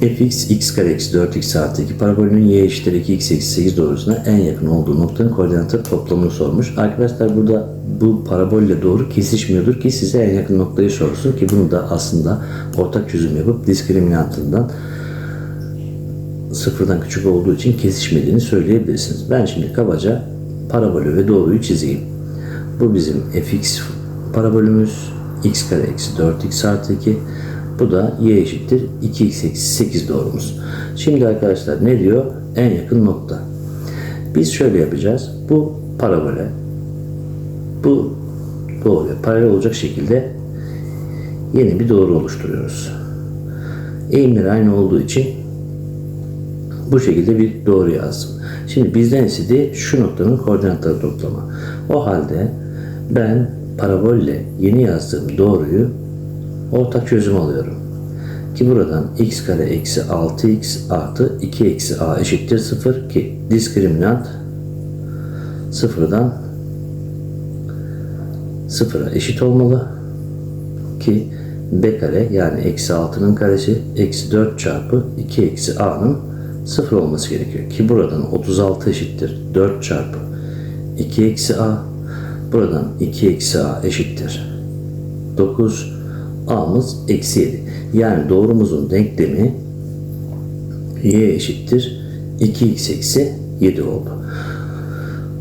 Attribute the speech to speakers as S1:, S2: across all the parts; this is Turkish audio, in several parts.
S1: fx x kare eksi 4x artı 2 parabolünün y eşittir 2x eksi 8 doğrusuna en yakın olduğu noktanın koordinatı toplamını sormuş. Arkadaşlar burada bu parabolle doğru kesişmiyordur ki size en yakın noktayı sorsun ki bunu da aslında ortak çözüm yapıp diskriminantından sıfırdan küçük olduğu için kesişmediğini söyleyebilirsiniz. Ben şimdi kabaca parabolü ve doğruyu çizeyim. Bu bizim fx parabolümüz x kare eksi 4x artı 2 bu da y eşittir 2x eksi 8 doğrumuz. Şimdi arkadaşlar ne diyor? En yakın nokta. Biz şöyle yapacağız. Bu parabole bu doğruya paralel olacak şekilde yeni bir doğru oluşturuyoruz. Eğimleri aynı olduğu için bu şekilde bir doğru yazdım. Şimdi bizden istediği şu noktanın koordinatları toplama. O halde ben parabolle yeni yazdığım doğruyu ortak çözüm alıyorum. Ki buradan x kare eksi 6x artı 2 eksi a eşittir 0 ki diskriminant sıfırdan sıfıra eşit olmalı ki b kare yani eksi 6'nın karesi eksi 4 çarpı 2 eksi a'nın 0 olması gerekiyor. Ki buradan 36 eşittir 4 çarpı 2 eksi a buradan 2 eksi a eşittir 9 a'mız eksi 7. Yani doğrumuzun denklemi y eşittir 2x eksi 7 oldu.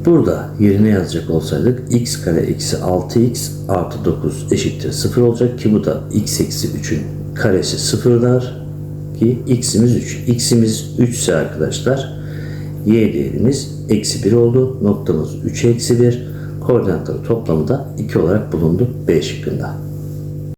S1: Burada yerine yazacak olsaydık x kare eksi 6x artı 9 eşittir 0 olacak ki bu da x eksi 3'ün karesi sıfırlar ki x'imiz 3. x'imiz 3 ise arkadaşlar y değerimiz eksi 1 oldu. Noktamız 3 eksi 1. Koordinatları toplamı da 2 olarak bulundu B şıkkında.